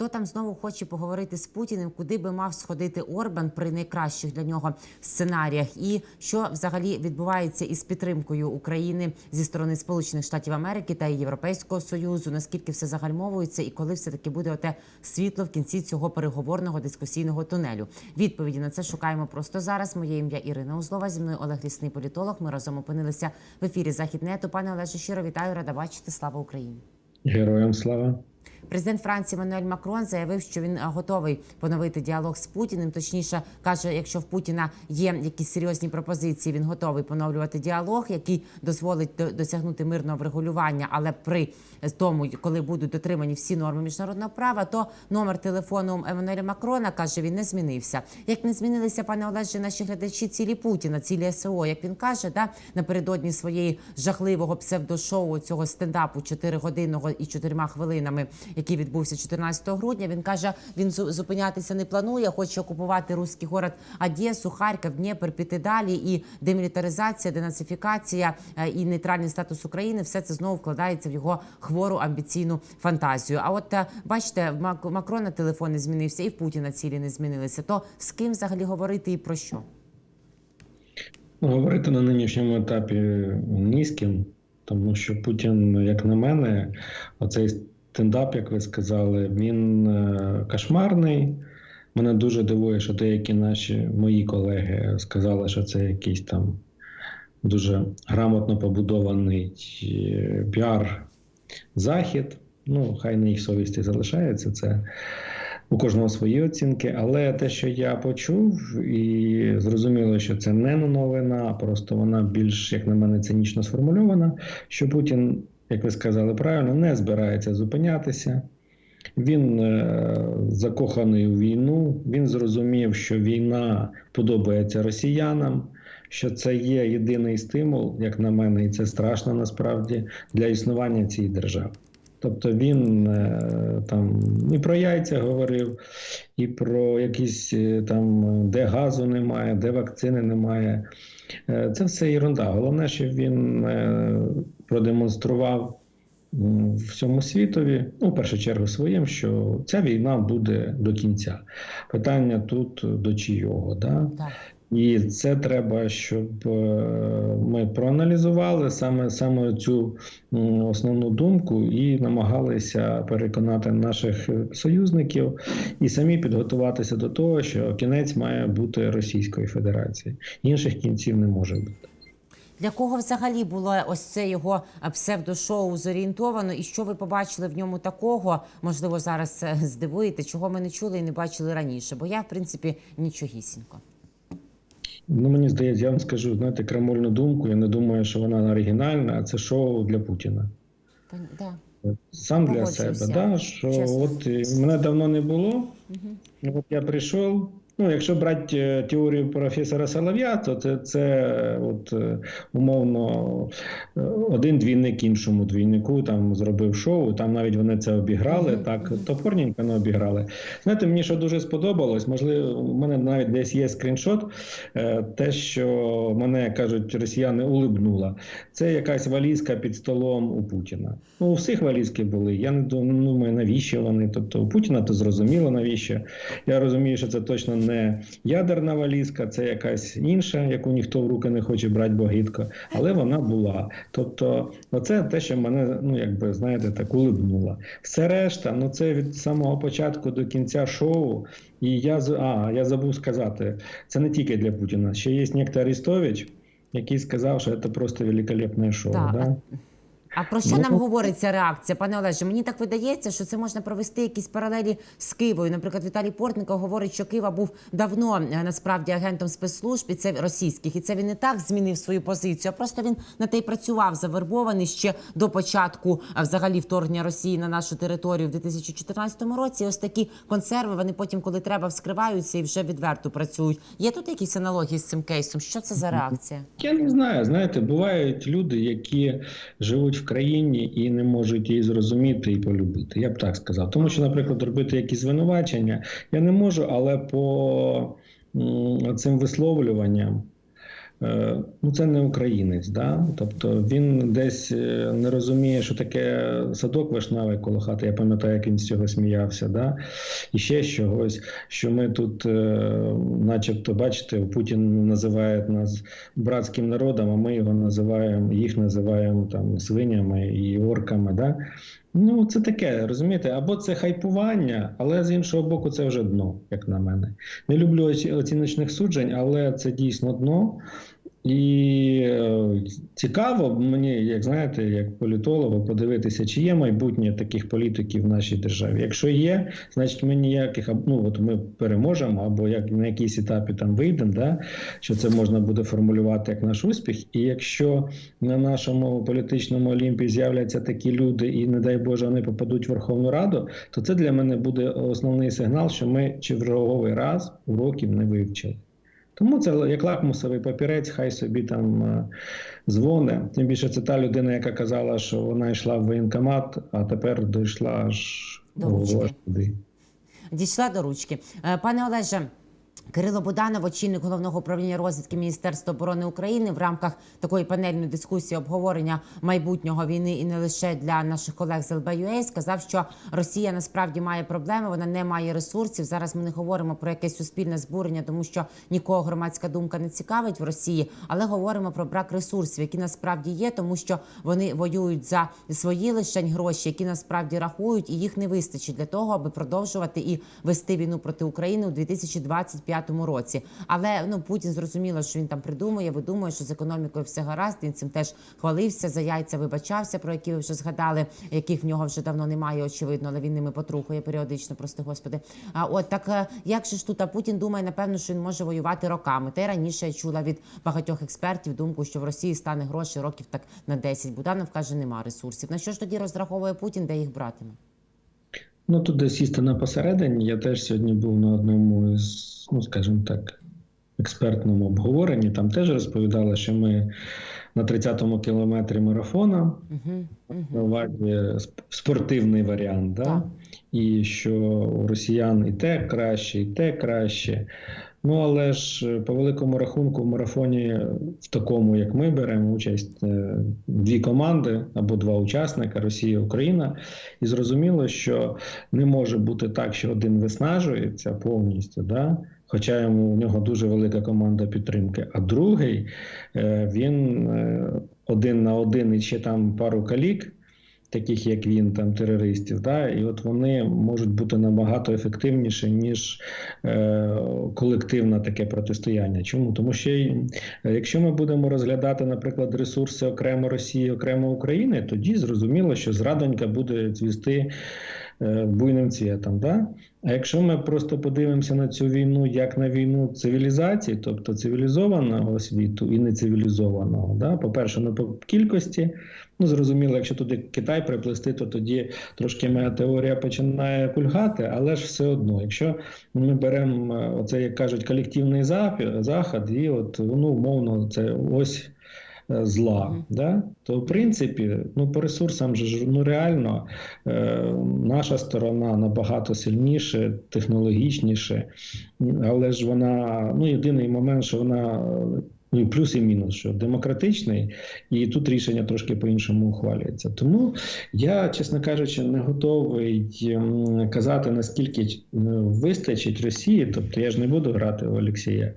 Хто там знову хоче поговорити з Путіним, куди би мав сходити Орбан при найкращих для нього сценаріях, і що взагалі відбувається із підтримкою України зі сторони Сполучених Штатів Америки та Європейського союзу? Наскільки все загальмовується, і коли все таки буде оте світло в кінці цього переговорного дискусійного тунелю? Відповіді на це шукаємо просто зараз. Моє ім'я Ірина Узлова. Зі мною Олег Лісний політолог. Ми разом опинилися в ефірі Західнету. Пане Олеже, щиро вітаю, рада бачити. Слава Україні. Героям слава. Президент Франції Мануель Макрон заявив, що він е, готовий поновити діалог з Путіним. Точніше каже, якщо в Путіна є якісь серйозні пропозиції, він готовий поновлювати діалог, який дозволить досягнути мирного врегулювання, але при тому, коли будуть дотримані всі норми міжнародного права, то номер телефону Еммануеля Макрона каже, він не змінився. Як не змінилися, пане Олеже, наші глядачі цілі Путіна, цілі СО, як він каже, да напередодні своєї жахливого псевдошоу цього стендапу 4 годинного і 4 хвилинами, який відбувся 14 грудня. Він каже, він зупинятися не планує, хоче окупувати руський город Одесу, Харків, Дніпр, піти далі. І демілітаризація, денацифікація е, і нейтральний статус України все це знову вкладається в його хвору амбіційну фантазію. А от е, бачите, в Мак- Макрона телефон не змінився, і в Путіна цілі не змінилися. То з ким взагалі говорити і про що? Говорити на нинішньому етапі ні з ким, тому що Путін, як на мене, оцей стендап, як ви сказали, він е, кошмарний. Мене дуже дивує, що деякі наші мої колеги сказали, що це якийсь там дуже грамотно побудований е, піар-захід. Ну, хай на їх совісті залишається це. У кожного свої оцінки, але те, що я почув, і зрозуміло, що це не новина, просто вона більш, як на мене, цинічно сформульована. Що Путін, як ви сказали правильно, не збирається зупинятися. Він е, закоханий у війну. Він зрозумів, що війна подобається росіянам, що це є єдиний стимул, як на мене, і це страшно насправді для існування цієї держави. Тобто він е, там і про яйця говорив, і про якісь е, там, де газу немає, де вакцини немає. Е, Це все ерунда. Головне, щоб він е, продемонстрував всьому світові, ну, в першу чергу своїм, що ця війна буде до кінця. Питання тут до чийого. Да? Так. І це треба, щоб е, ми проаналізували саме саме цю основну думку і намагалися переконати наших союзників і самі підготуватися до того, що кінець має бути Російської Федерації. Інших кінців не може бути. Для кого взагалі було ось це його псевдошоу зорієнтовано, і що ви побачили в ньому такого? Можливо, зараз е, здивуєте, чого ми не чули і не бачили раніше? Бо я, в принципі, нічогісінько. Ну мені здається, я вам скажу, знаєте, крамольну думку. Я не думаю, що вона оригінальна, а це шоу для Путіна. Да. Сам для себе, да, що Чесно. от е, мене давно не було. От я прийшов. Ну, якщо брати е, теорію професора Солов'я, то це, це е, от, е, умовно один двійник іншому двійнику там зробив шоу. Там навіть вони це обіграли, так топорненько не обіграли. Знаєте, мені що дуже сподобалось, можливо, у мене навіть десь є скріншот, те, що мене кажуть, росіяни улибнула. Це якась валізка під столом у Путіна. Ну, у всіх валізки були. Я не думаю, навіщо вони. Тобто у Путіна то зрозуміло навіщо. Я розумію, що це точно не ядерна валізка, це якась інша, яку ніхто в руки не хоче брати богітко, але вона була. Тобто, оце те, що мене, ну якби знаєте, так улибнуло. Все решта, ну це від самого початку до кінця шоу. І я а, я забув сказати, це не тільки для Путіна. Ще є некто Арестович, який сказав, що це просто великолепне шоу. Да, Да? А про що Ну, нам говорить ця реакція, пане Олеже? Мені так видається, що це можна провести якісь паралелі з Києвою. Наприклад, Віталій Портников говорить, що Кива був давно е, насправді агентом спецслужб і це російських, і це він не так змінив свою позицію. а Просто він на те й працював завербований ще до початку взагалі вторгнення Росії на нашу територію в 2014 році. І ось такі консерви вони потім, коли треба, вскриваються і вже відверто працюють. Є тут якісь аналогії з цим кейсом? Що це за реакція? Я не знаю. Знаєте, бувають люди, які живуть в країні і не можуть її зрозуміти і полюбити. Я б так сказав. Тому що, наприклад, робити якісь звинувачення я не можу, але по цим висловлюванням ну це не українець. Да? Тобто він десь е, не розуміє, що таке садок вишневий коло хати. Я пам'ятаю, як він з цього сміявся. Да? І ще чогось, що ми тут, е, начебто, бачите, Путін називає нас братським народом, а ми його називаємо, їх називаємо там свинями і орками. Да? Ну, це таке, розумієте, або це хайпування, але з іншого боку, це вже дно, як на мене. Не люблю оці- оціночних суджень, але це дійсно дно. І е, цікаво мені, як знаєте, як політологу, подивитися, чи є майбутнє таких політиків в нашій державі. Якщо є, значить ми ніяких ну от ми переможемо, або як на якійсь етапі там вийдемо, да, що це можна буде формулювати як наш успіх. І якщо на нашому політичному олімпі з'являться такі люди, і не дай Боже, вони попадуть в Верховну Раду, то це для мене буде основний сигнал, що ми черговий раз уроків не вивчили. Тому це як лакмусовий папірець, хай собі там е, дзвоне. Тим більше це та людина, яка казала, що вона йшла в воєнкомат, а тепер дійшла аж До ручки. Дійшла до ручки. Е, Пане Олеже. Кирило Буданов, очільник головного управління розвідки Міністерства оборони України, в рамках такої панельної дискусії обговорення майбутнього війни і не лише для наших колег з ЛБЮА, сказав, що Росія насправді має проблеми, вона не має ресурсів. Зараз ми не говоримо про якесь суспільне збурення, тому що нікого громадська думка не цікавить в Росії, але говоримо про брак ресурсів, які насправді є, тому що вони воюють за свої лишень гроші, які насправді рахують, і їх не вистачить для того, аби продовжувати і вести війну проти України у 2025 році. Але ну Путін зрозуміло, що він там придумує, видумує, що з економікою все гаразд. Він цим теж хвалився за яйця, вибачався, про які ви вже згадали, яких в нього вже давно немає, очевидно, але він ними потрухує періодично, прости господи. А от так е, як же ж тут а Путін думає, напевно, що він може воювати роками. Та й раніше я чула від багатьох експертів думку, що в Росії стане грошей років так на 10. Буданов каже, нема ресурсів. На що ж тоді розраховує Путін, де їх братиме? Ну тут десь істина посередині. Я теж сьогодні був на одному із, ну скажімо так, експертному обговоренні. Там теж розповідали, що ми на 30-му кілометрі марафона Угу, на угу. увазі спортивний варіант, да? Так. і що у росіян і те краще, і те краще. Ну але ж е, по великому рахунку в марафоні, в такому, як ми беремо участь, е, дві команди або два учасника Росія Україна, і зрозуміло, що не може бути так, що один виснажується повністю, да? хоча йому у нього дуже велика команда підтримки, а другий е, він е, один на один і ще там пару калік таких як він, там терористів, да, і от вони можуть бути набагато ефективніші, ніж е, колективне таке протистояння. Чому? Тому що е, якщо ми будемо розглядати, наприклад, ресурси окремо Росії, окремо України, тоді зрозуміло, що зрадонька буде цвісти е, буйним цвітом. Да? А якщо ми просто подивимося на цю війну як на війну цивілізації, тобто цивілізованого світу і нецивілізованого, да? по-перше, ну, по кількості, ну зрозуміло, якщо туди Китай приплести, то тоді трошки моя теорія починає кульгати, але ж все одно, якщо ми беремо е, оце, як кажуть, колективний захід, і от ну, умовно, це ось е, зла, Мгм. да? то в принципі, ну по ресурсам же ж ну реально е, наша сторона набагато сильніше, технологічніше, але ж вона ну єдиний момент, що вона. Ну і плюс і мінус, що демократичний, і тут рішення трошки по-іншому ухвалюється. Тому я, чесно кажучи, не готовий казати, наскільки вистачить Росії. Тобто я ж не буду грати в Олексія,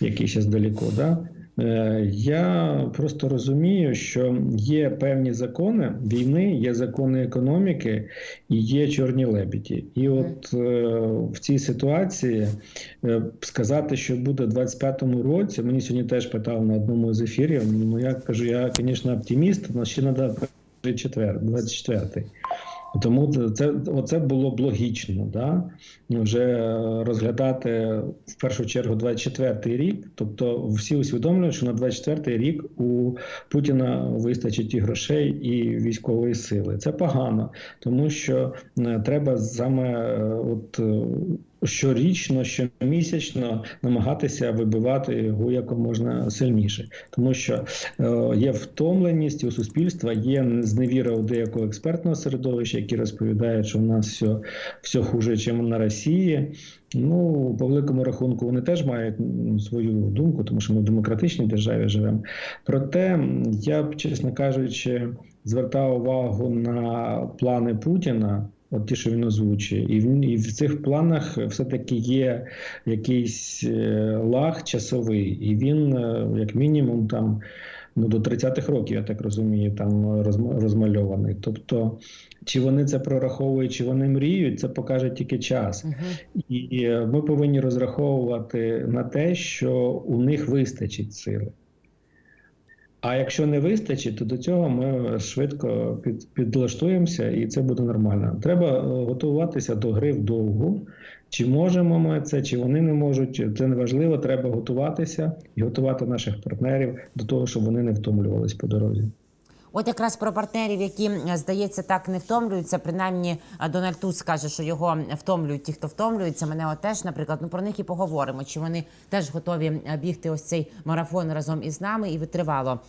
який ще здалеку. Да? Е, Я просто розумію, що є певні закони війни, є закони економіки і є чорні лебеді. І от е, в цій ситуації е, сказати, що буде в 25-му році, мені сьогодні теж питав на одному з ефірів. Ну я кажу, я, звісно, оптиміст, але ще треба 24-й. Тому це, це оце було б логічно, да? вже е, розглядати в першу чергу 24-й рік. Тобто всі усвідомлюють, що на 24-й рік у Путіна вистачить і грошей, і військової сили. Це погано, тому що е, треба саме е, от. Щорічно, щомісячно намагатися вибивати його як можна сильніше, тому що е, є втомленість у суспільства, є зневіра у деякого експертного середовища, які розповідають, що у нас все, все хуже, ніж на Росії. Ну, по великому рахунку, вони теж мають свою думку, тому що ми в демократичній державі живемо. Проте я б, чесно кажучи, звертав увагу на плани Путіна. От ті, що він озвучує, і в, і в цих планах все-таки є якийсь е, лаг часовий, і він, е, як мінімум, там ну, до 30-х років, я так розумію, там розма- розмальований. Тобто, чи вони це прораховують, чи вони мріють, це покаже тільки час. Угу. І е, ми повинні розраховувати на те, що у них вистачить сили. А якщо не вистачить, то до цього ми швидко під, підлаштуємося, і це буде нормально. Треба е, готуватися до гри вдовго. Чи можемо ми це, чи вони не можуть, це не важливо. Треба готуватися і готувати наших партнерів до того, щоб вони не втомлювались по дорозі. От якраз про партнерів, які здається так не втомлюються. Принаймні е, Дональд Туск каже, що його втомлюють ті, хто втомлюється. Мене от теж, наприклад, ну про них і поговоримо. Чи вони теж готові е, бігти ось цей марафон разом із нами і витривало.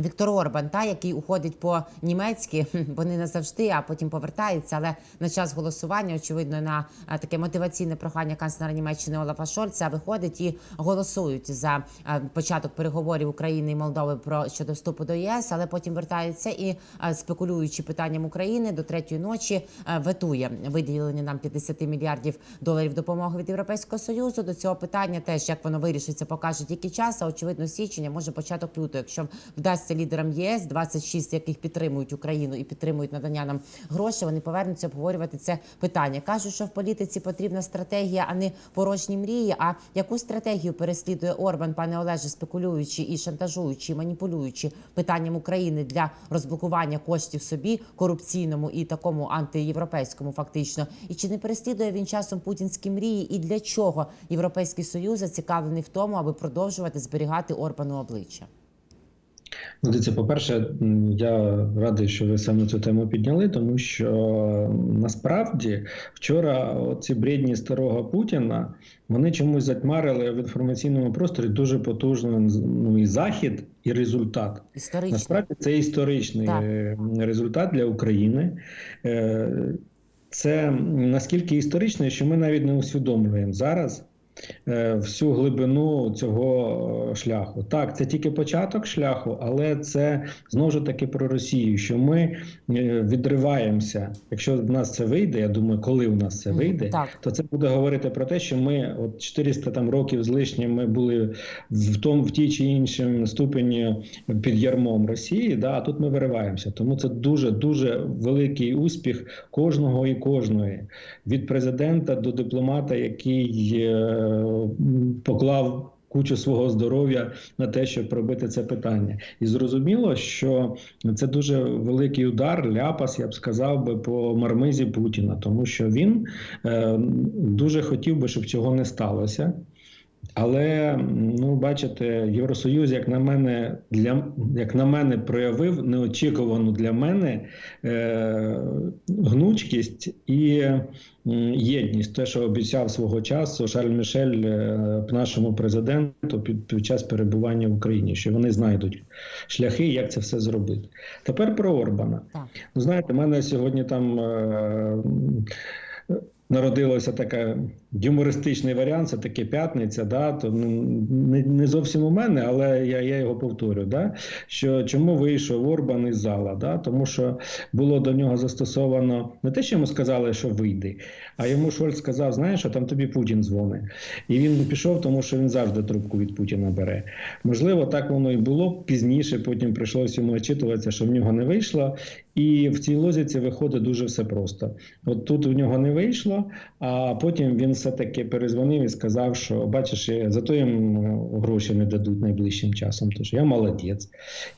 Віктор Орбан, та який уходить по німецьки, бо не назавжди, а потім повертається. Але на час голосування, очевидно, на таке мотиваційне прохання канцлера Німеччини Олафа Шольца виходить і голосують за початок переговорів України і Молдови про щодо вступу до ЄС, але потім вертаються і спекулюючи питанням України до третьої ночі ветує виділення нам 50 мільярдів доларів допомоги від Європейського союзу. До цього питання теж як воно вирішиться, покаже тільки час. А очевидно, січень, а може початок лютого, якщо вдасться лідерам ЄС, 26 яких підтримують Україну і підтримують надання нам грошей, вони повернуться обговорювати це питання. кажуть, що в політиці потрібна стратегія, а не порожні мрії. А яку стратегію переслідує Орбан, пане Олеже, спекулюючи і шантажуючи, і маніпулюючи питанням України для розблокування коштів собі корупційному і такому антиєвропейському, фактично, і чи не переслідує він часом путінські мрії? І для чого європейський союз зацікавлений в тому, аби продовжувати зберігати Орбану обличчя? Ну, дивіться, по-перше, я радий, що ви саме цю тему підняли, тому що насправді вчора ці бредні старого Путіна вони чомусь затьмарили в інформаційному просторі дуже потужний ну, і захід, і результат. Історично. Насправді це історичний Так. е, результат для України. Е, Це наскільки історичний, що ми навіть не усвідомлюємо зараз всю глибину цього е, шляху. Так, це тільки початок шляху, але це знову ж таки про Росію, що ми е, відриваємося. Якщо в нас це вийде, я думаю, коли в нас це вийде, так. то це буде говорити про те, що ми от 400 там років з лишнім ми були в тому в тій чи іншому ступені під ярмом Росії. Да, а тут ми вириваємося. Тому це дуже дуже великий успіх кожного і кожної від президента до дипломата, який е, поклав. Кучу свого здоров'я на те, щоб пробити це питання, і зрозуміло, що це дуже великий удар, ляпас, я б сказав би, по мармизі Путіна, тому що він е, дуже хотів би, щоб цього не сталося. Але ну, бачите, Євросоюз, як на мене, для як на мене, проявив неочікувану для мене е, гнучкість і єдність. Те, що обіцяв свого часу Шарль Мішель е, нашому президенту під, під час перебування в Україні, що вони знайдуть шляхи, як це все зробити. Тепер про Орбана. Ну, знаєте, в мене сьогодні там. Е, Народилося таке юмористичний варіант, це таке п'ятниця, да, то ну, не, не зовсім у мене, але я, я його повторю. Да, що чому вийшов Орбан із зала? Да, тому що було до нього застосовано не те, що йому сказали, що вийди, а йому Шольц сказав: знаєш, що там тобі Путін дзвонить. І він пішов, тому що він завжди трубку від Путіна бере. Можливо, так воно і було пізніше. Потім прийшлося йому очитуватися, що в нього не вийшло. І в цій лозіці виходить дуже все просто. От тут у нього не вийшло, а потім він все-таки перезвонив і сказав, що бачиш, зато їм е, гроші не дадуть найближчим часом. Тож я молодець.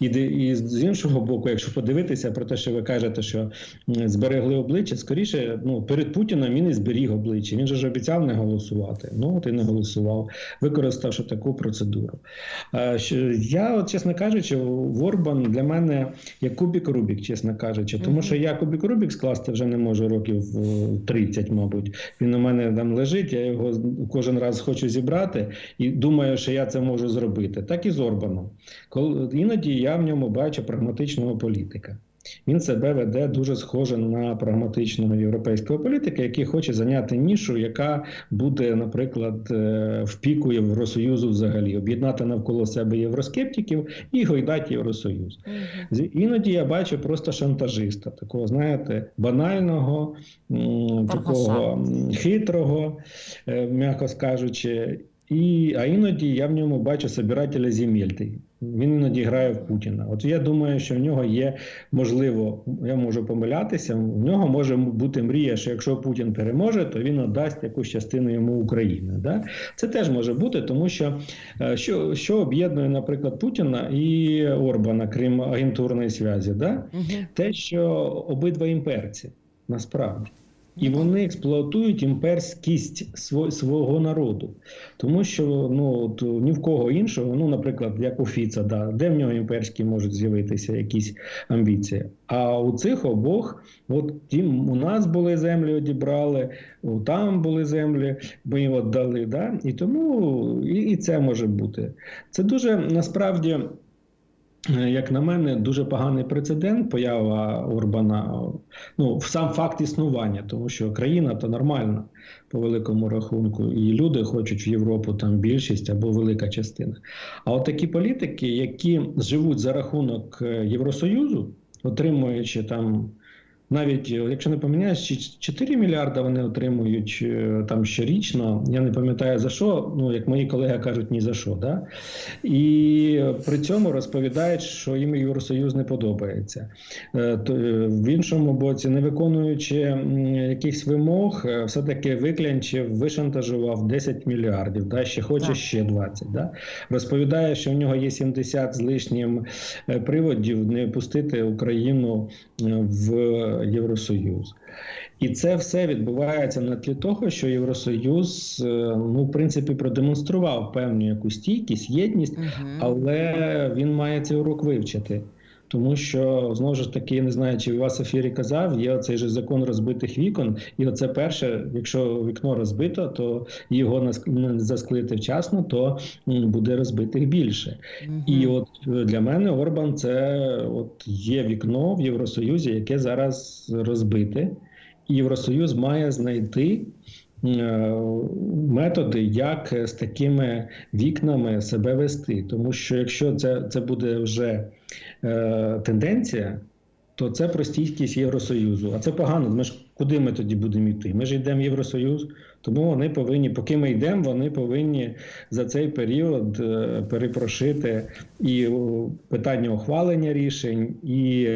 І, і з іншого боку, якщо подивитися про те, що ви кажете, що зберегли обличчя, скоріше, ну перед Путіном він і зберіг обличчя. Він же ж обіцяв не голосувати. Ну от і не голосував, використавши таку процедуру. Е, Я, от, чесно кажучи, в Орбан для мене як кубік Рубік, чесно кажучи. Тому що я кубік Рубік скласти вже не можу років е, 30, мабуть. Він у мене там лежить, я його кожен раз хочу зібрати і думаю, що я це можу зробити. Так і з Орбаном. Іноді я в ньому бачу прагматичного політика. Він себе веде дуже схоже на прагматичного європейського політика, який хоче зайняти нішу, яка буде, наприклад, е, в піку Євросоюзу взагалі, об'єднати навколо себе євроскептиків і гойдати Євросоюз. Іноді я бачу просто шантажиста, такого, знаєте, банального, такого хитрого, е, м'яко скажучи. І, а іноді я в ньому бачу собирателя земель. Він іноді грає в Путіна. От я думаю, що в нього є можливо, я можу помилятися. В нього може бути мрія, що якщо Путін переможе, то він віддасть якусь частину йому України. Да? Це теж може бути, тому що е, що, що об'єднує, наприклад, Путіна і Орбана, крім агентурної зв'язі, да? Мгм. те, що обидва імперці насправді. І вони експлуатують імперськість свого народу, тому що ну от, ні в кого іншого, ну наприклад, як у Фіца, да, де в нього імперські можуть з'явитися якісь амбіції. А у цих обох, от тім у нас були землі, одібрали, там були землі, ми їм віддали. Да? І тому і, і це може бути. Це дуже насправді. Е, Як на мене, дуже поганий прецедент поява Орбана. Ну, сам факт існування, тому що країна то нормальна по великому рахунку, і люди хочуть в Європу там більшість або велика частина. А от такі політики, які живуть за рахунок е, Євросоюзу, отримуючи там. Навіть е, якщо не поміняєш, 4 мільярда вони отримують е, там щорічно. Я не пам'ятаю за що. Ну як мої колеги кажуть, ні за що. Да? І при цьому розповідають, що їм Євросоюз не подобається. Е, то, В іншому боці, не виконуючи якихось вимог, е, все-таки виклянчив, вишантажував 10 мільярдів, да? ще хоче Так. ще 20. Да? Розповідає, що в нього є 70 з лишнім приводів не пустити Україну в Євросоюз. І це все відбувається на тлі того, що Євросоюз, е, ну, в принципі, продемонстрував певну якусь стійкість, єдність, але він має цей урок вивчити. Тому що знову ж таки, я не знаю, чи у вас ефірі казав, є оцей же закон розбитих вікон, і оце перше, якщо вікно розбито, то його нас- не засклити вчасно, то буде розбитих більше. Мгм. І от е, для мене Орбан це от є вікно в Євросоюзі, яке зараз розбите, Євросоюз має знайти. Е, Методи, як з такими вікнами себе вести, тому що якщо це, це буде вже е, тенденція, то це про стійкість Євросоюзу. А це погано. Ми ж куди ми тоді будемо йти? Ми ж йдемо в Євросоюз, тому вони повинні, поки ми йдемо, вони повинні за цей період е, перепрошити і питання ухвалення рішень, і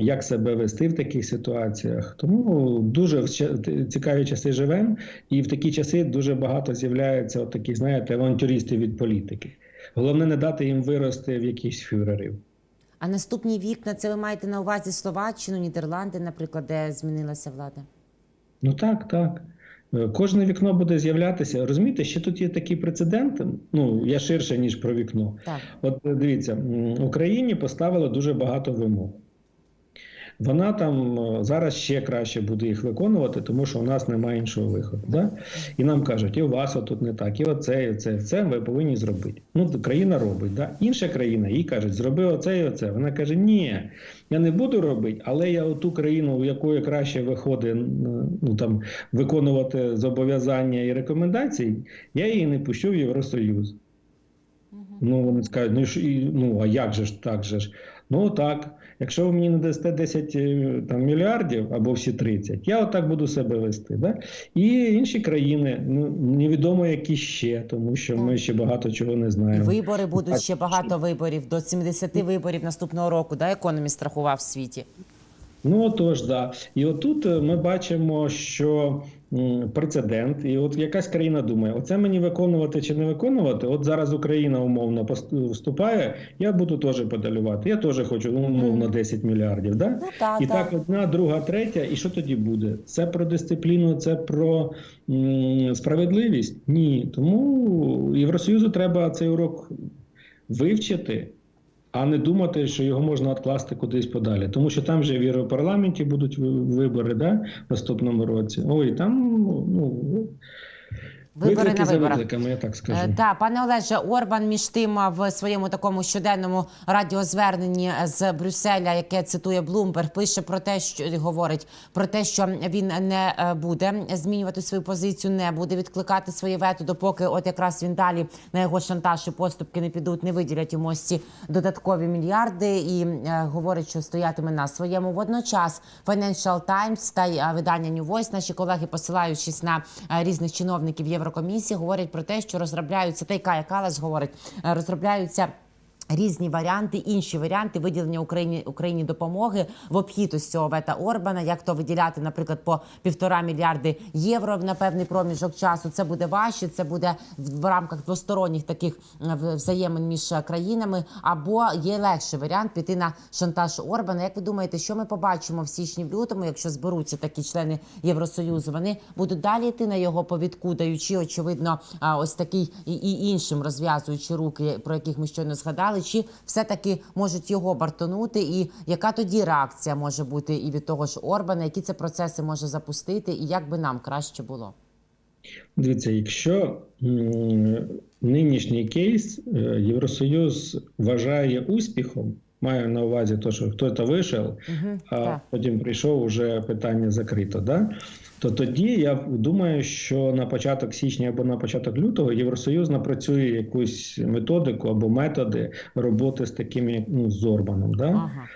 як себе вести в таких ситуаціях. Тому дуже цікаві часи живемо, і в такі часи дуже багато з'являється таких, знаєте, авантюристів від політики. Головне не дати їм вирости в якихось фюрерів. А наступні вікна це ви маєте на увазі Словаччину, Нідерланди, наприклад, де змінилася влада? Ну так, так. Е, Кожне вікно буде з'являтися. Розумієте, ще тут є такий прецедент. Ну я ширше ніж про вікно. Так. От е, дивіться, Україні поставили дуже багато вимог. Вона там е, зараз ще краще буде їх виконувати, тому що у нас немає іншого виходу. Да? І нам кажуть, і у вас отут не так, і оце, і оце, це ви повинні зробити. Ну, країна робить. Да? Інша країна їй кажуть, зроби оце і оце. Вона каже, ні, я не буду робити, але я оту країну, у якої краще виходить ну, там, виконувати зобов'язання і рекомендації, я її не пущу в Євросоюз. Ну, вони скажуть, ну, і, ну а як же ж так же ж? Ну так, якщо ви мені не дасте 10 е, там, мільярдів або всі 30, я отак буду себе вести. Да? І інші країни, ну невідомо які ще, тому що ми ще багато чого не знаємо. вибори будуть ще багато виборів до 70 виборів наступного року. Да, економіст страхував в світі. Ну отож, да. І отут е, ми бачимо, що прецедент, і от якась країна думає: оце мені виконувати чи не виконувати. От зараз Україна умовно пост- вступає, я буду теж подалювати. Я теж хочу ну, умовно Мгм. 10 мільярдів. Да? Ну так, І так. так, одна, друга, третя, і що тоді буде? Це про дисципліну, це про м, справедливість? Ні. Тому Євросоюзу треба цей урок вивчити а не думати, що його можна відкласти кудись подалі. Тому що там вже в Європарламенті будуть вибори да, в наступному році. Ой, там ну, Вибори виклики на за виборах. викликами, я так скажу. Е, Та пане Олеже, Орбан між тим в своєму такому щоденному радіозверненні з Брюсселя, яке цитує Блумберг, пише про те, що говорить про те, що він не е, буде змінювати свою позицію, не буде відкликати своє вето, допоки от якраз він далі на його шантаж і поступки не підуть, не виділять йому ось ці додаткові мільярди. І е, говорить, що стоятиме на своєму. Водночас Financial Times та й е, видання New Voice, наші колеги, посилаючись на е, різних чиновників Єврокомісії, говорять про те, що розробляються та й Кая Калас говорить, е, розробляються. Різні варіанти, інші варіанти виділення Україні Україні допомоги в обхід ось цього вета Орбана. Як то виділяти, наприклад, по півтора мільярди євро на певний проміжок часу. Це буде важче, це буде в рамках двосторонніх таких е, взаємин між е, країнами. Або є легший варіант піти на шантаж Орбана. Як ви думаєте, що ми побачимо в січні в лютому, якщо зберуться такі члени Євросоюзу? Вони будуть далі йти на його повідку, даючи очевидно ось такий і іншим розв'язуючи руки, про яких ми щойно згадали, чи все таки можуть його бартонути? І яка тоді реакція може бути і від того ж Орбана, які це процеси може запустити, і як би нам краще було? Дивіться, якщо нинішній кейс е, Євросоюз вважає успіхом, маю на увазі те, що хтось вийшов, Угу, а так. потім прийшов уже питання закрито. Да? То тоді я думаю, що на початок січня або на початок лютого Євросоюз напрацює якусь методику або методи роботи з такими ну, з Орбаном. Да? Ага.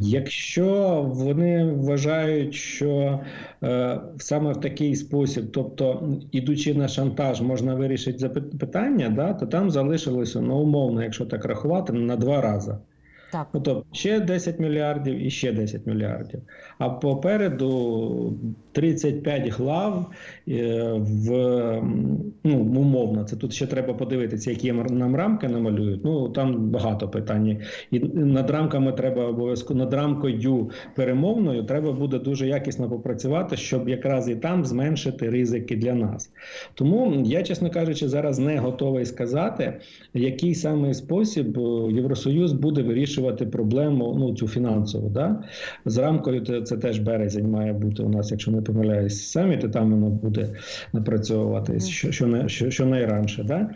Якщо вони вважають, що е, саме в такий спосіб, тобто ідучи на шантаж, можна вирішити запит- питання, да, то там залишилося ну, умовно, якщо так рахувати, на два рази. Так. Ну, тобто ще 10 мільярдів і ще 10 мільярдів. А попереду 35 глав е, в ну, умовно. Це тут ще треба подивитися, які нам рамки намалюють. Ну там багато питань. І над рамками треба обов'язково над рамкою перемовною треба буде дуже якісно попрацювати, щоб якраз і там зменшити ризики для нас. Тому я, чесно кажучи, зараз не готовий сказати, який саме спосіб е, Євросоюз буде вирішувати проблему, ну цю фінансову. Да? З рамкою це, це теж березень має бути у нас, якщо не помиляюсь, саміт, і там воно буде напрацьовуватись, що, що, не- що, що найранше. Да?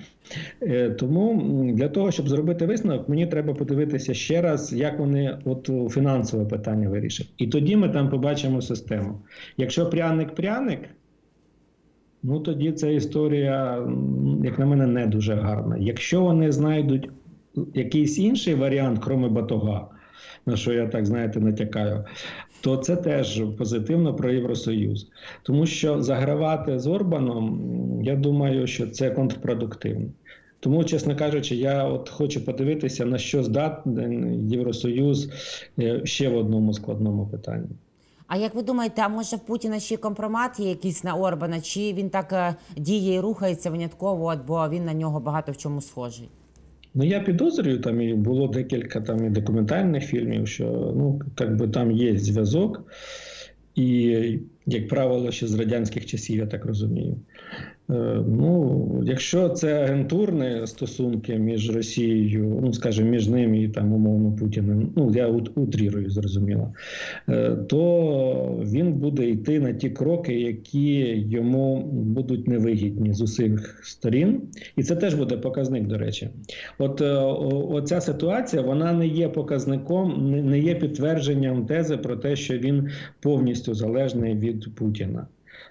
Е, Тому для того, щоб зробити висновок, мені треба подивитися ще раз, як вони от фінансове питання вирішать. І тоді ми там побачимо систему. Якщо пряник-пряник, ну тоді ця історія, як на мене, не дуже гарна. Якщо вони знайдуть якийсь інший варіант, кроме батога, на що я так знаєте натякаю, то це теж позитивно про Євросоюз. Тому що загравати з Орбаном, я думаю, що це контрпродуктивно. Тому, чесно кажучи, я от хочу подивитися, на що здатний Євросоюз е, ще в одному складному питанні. А як ви думаєте, а може в Путіна ще компромат є якийсь на Орбана, чи він так е, діє і рухається винятково, бо він на нього багато в чому схожий? Ну, я підозрюю, там і було декілька там і документальних фільмів, що ну, як би там є зв'язок, і, як правило, ще з радянських часів, я так розумію. Е, ну, якщо це агентурні стосунки між Росією, ну скажімо, між ним і там умовно Путіним, ну я ут- утрірую, зрозуміло, е, то він буде йти на ті кроки, які йому будуть невигідні з усіх сторін, і це теж буде показник, до речі. От е, оця ситуація вона не є показником, не є підтвердженням тези про те, що він повністю залежний від Путіна.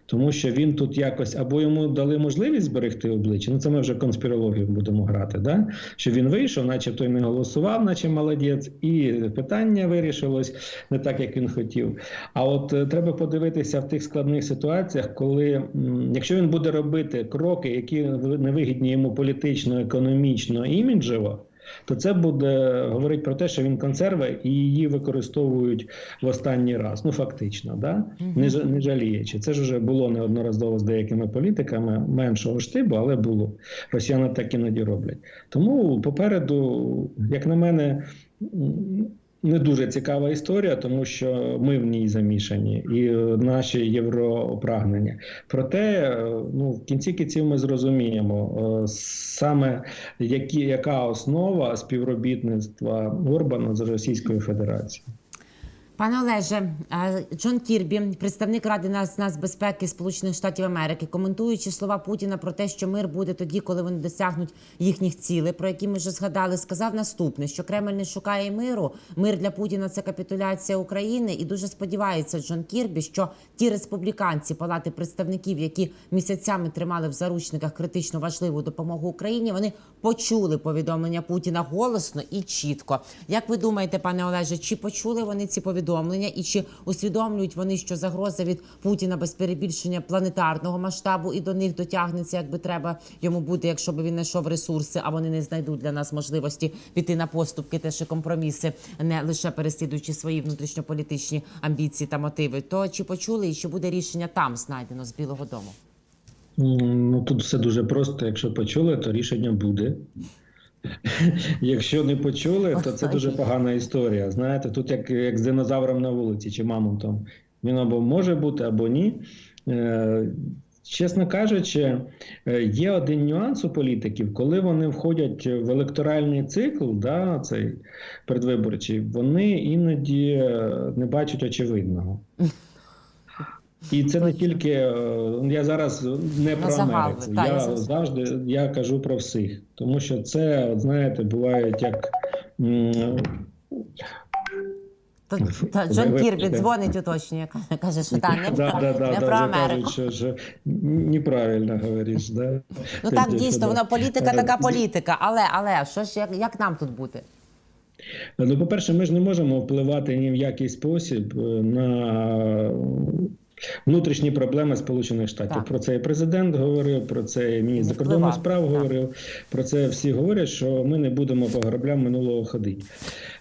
Тому що він тут якось або йому дали можливість зберегти обличчя. Ну це ми вже конспірологію будемо грати. Да? Що він вийшов, начебто й не голосував, наче молодець, і питання вирішилось не так, як він хотів. А от е, треба подивитися в тих складних ситуаціях, коли якщо він буде робити кроки, які невигідні йому політично, економічно, іміджево. То це буде говорити про те, що він консерва і її використовують в останній раз. Ну фактично, да не, не жаліючи. Це ж вже було неодноразово з деякими політиками меншого штибу, але було. Росіяни так іноді роблять. Тому попереду, як на мене, не дуже цікава історія, тому що ми в ній замішані, і е, наші європрагнення. Проте, е, ну в кінці кінців ми зрозуміємо е, саме які, яка основа співробітництва Орбана з Російською Федерацією. Пане Олеже, Джон Кірбі, представник Ради нац- нацбезпеки Сполучених Штатів Америки, коментуючи слова Путіна про те, що мир буде тоді, коли вони досягнуть їхніх цілей, про які ми вже згадали, сказав наступне: що Кремль не шукає миру. Мир для Путіна це капітуляція України, і дуже сподівається Джон Кірбі, що ті республіканці палати представників, які місяцями тримали в заручниках критично важливу допомогу Україні, вони почули повідомлення Путіна голосно і чітко. Як ви думаєте, пане Олеже, чи почули вони ці повідомлення, і чи усвідомлюють вони, що загроза від Путіна без перебільшення планетарного масштабу і до них дотягнеться, якби треба йому бути, якщо б він знайшов ресурси, а вони не знайдуть для нас можливості піти на поступки, теж і компроміси, не лише переслідуючи свої внутрішньополітичні амбіції та мотиви. То чи почули і чи буде рішення там знайдено з Білого Дому? Ну тут все дуже просто. Якщо почули, то рішення буде. Якщо не почули, то це дуже погана історія. Знаєте, тут як, як з динозавром на вулиці чи мамонтом. Він або може бути, або ні. Е, Чесно кажучи, е, є один нюанс у політиків, коли вони входять в електоральний цикл, да, цей передвиборчий, вони іноді е, не бачать очевидного. І це не тільки е, я зараз не про Америку. я Я завжди я кажу про всіх, тому що це, от знаєте, бувають як. м, То, та Джон Кірбі дзвонить уточнює, каже, що та не, да, про, да, да, не да, про Америку. кажуть, що, неправильно говориш. Да? Ну так Тоді, дійсно, вона політика, така політика. Але але що ж як, як нам тут бути? Ну, по-перше, ми ж не можемо впливати ні в який спосіб е, на внутрішні проблеми Сполучених Штатів. Так. Про це і президент говорив, про це і міністр закордонних справ так. говорив. Про це всі говорять, що ми не будемо по граблям минулого ходити.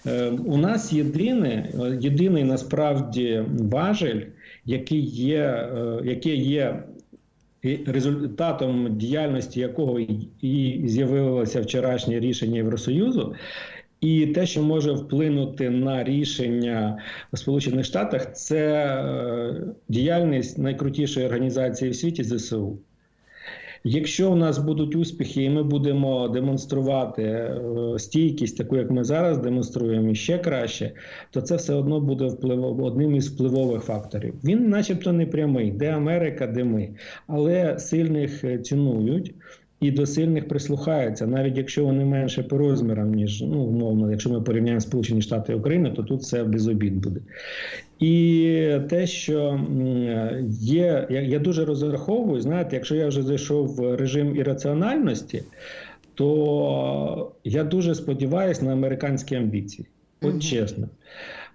Е, у нас єдине, єдиний насправді важель, який є, е, який є результатом діяльності якого і з'явилося вчорашнє рішення Євросоюзу, і те, що може вплинути на рішення в Сполучених Штатах, це е, діяльність найкрутішої організації в світі ЗСУ. Якщо у нас будуть успіхи, і ми будемо демонструвати е, стійкість, таку як ми зараз демонструємо, і ще краще, то це все одно буде вплив... одним із впливових факторів. Він, начебто, не прямий, де Америка, де ми, але сильних е, цінують. І до сильних прислухаються, навіть якщо вони менше по розмірам, ніж ну умовно, якщо ми порівняємо Сполучені Штати і Україну, то тут все без обід буде. І те, що є, я, я дуже розраховую, знаєте, якщо я вже зайшов в режим ірраціональності, то я дуже сподіваюся на американські амбіції. От чесно.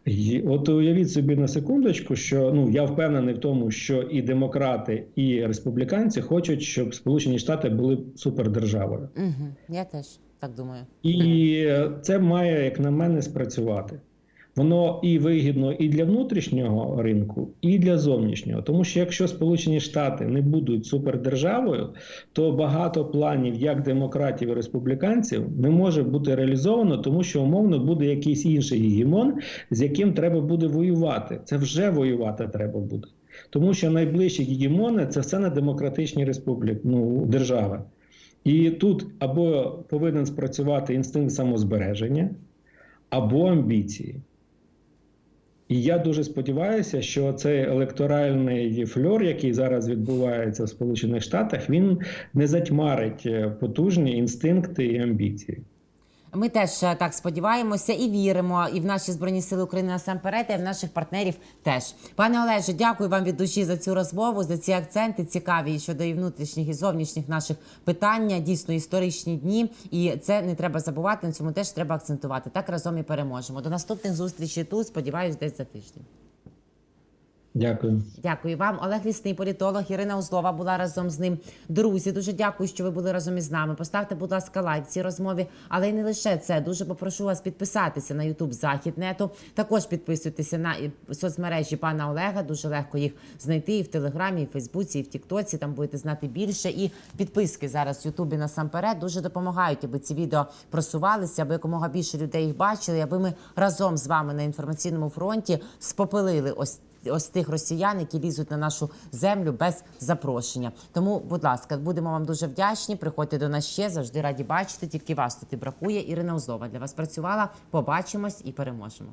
І От уявіть собі на секундочку, що ну я впевнений в тому, що і демократи, і республіканці хочуть, щоб Сполучені Штати були супердержавою. Угу, я теж так думаю. І це має, як на мене, спрацювати. Воно і вигідно і для внутрішнього ринку, і для зовнішнього. Тому що якщо Сполучені Штати не будуть супердержавою, то багато планів як демократів і республіканців не може бути реалізовано, тому що умовно буде якийсь інший гегемон, з яким треба буде воювати. Це вже воювати треба буде. Тому що найближчі гегемони це все не демократичні республіки, ну, держави. І тут або повинен спрацювати інстинкт самозбереження, або амбіції. І я дуже сподіваюся, що цей електоральний фльор, який зараз відбувається в Сполучених Штатах, він не затьмарить е, потужні інстинкти і амбіції. Ми теж е, так сподіваємося і віримо, і в наші збройні сили України насамперед, і в наших партнерів теж. Пане Олеже, дякую вам від душі за цю розмову, за ці акценти цікаві щодо і внутрішніх і зовнішніх наших питання. Дійсно історичні дні, і це не треба забувати. На цьому теж треба акцентувати. Так разом і переможемо. До наступних зустрічей тут. Сподіваюсь, десь за тиждень. Дякую. Дякую вам. Олег Лісний, політолог Ірина Узлова була разом з ним. Друзі, дуже дякую, що ви були разом із нами. Поставте, будь ласка, лайк цій розмові. Але й не лише це. Дуже попрошу вас підписатися на Ютуб Західнету. Також підписуйтеся на соцмережі пана Олега. Дуже легко їх знайти і в Телеграмі, і в Фейсбуці, і в Тіктоці. Там будете знати більше. І підписки зараз в Ютубі насамперед дуже допомагають, аби ці відео просувалися, аби якомога більше людей їх бачили, аби ми разом з вами на інформаційному фронті спопилили ось. Ось тих росіян, які лізуть на нашу землю без запрошення. Тому, будь ласка, будемо вам дуже вдячні. Приходьте до нас ще завжди раді бачити. Тільки вас тут і бракує. Ірина Узлова для вас працювала. Побачимось і переможемо.